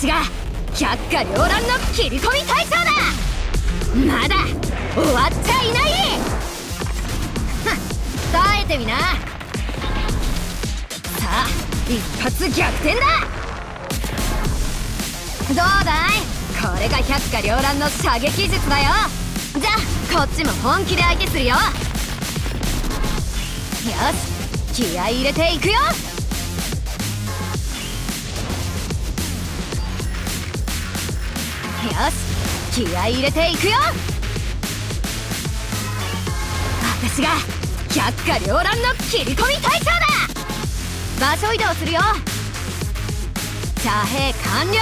私が百花繚乱の切り込み隊長だ。まだ終わっちゃいない。はっ耐えてみな。さあ一発逆転だ。どうだい？これが百花繚乱の射撃術だよ。じゃあこっちも本気で相手するよ。よし気合い入れていくよ。し気合い入れていくよ。私が百花繚乱の切り込み隊長だ。場所移動するよ。遮蔽完了。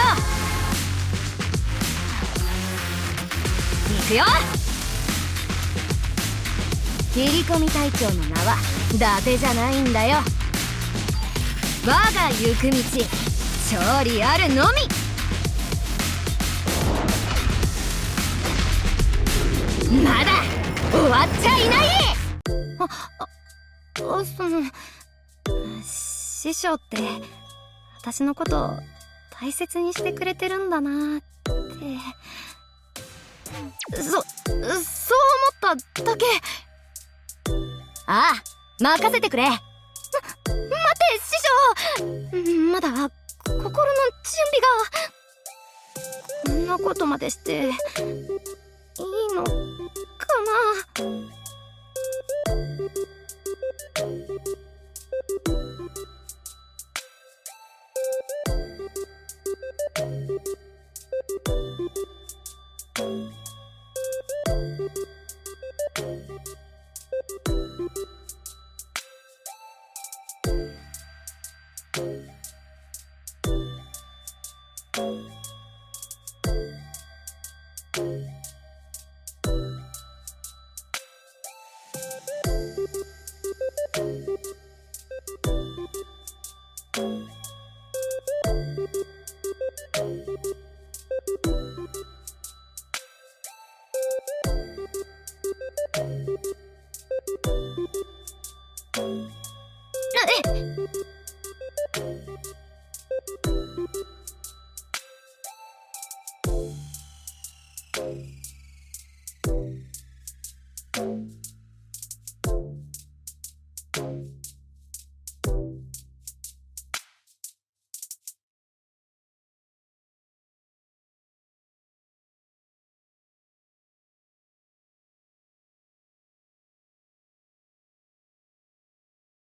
行くよ。切り込み隊長の名は伊達じゃないんだよ。我が行く道勝利あるのみ。わっちゃいない！ああその師匠って私のこと大切にしてくれてるんだなって。そそう思っただけ。ああ任せてくれ。ま待って師匠。まだ心の準備が。こんなことまでしていいの அம்மா you. Thank you.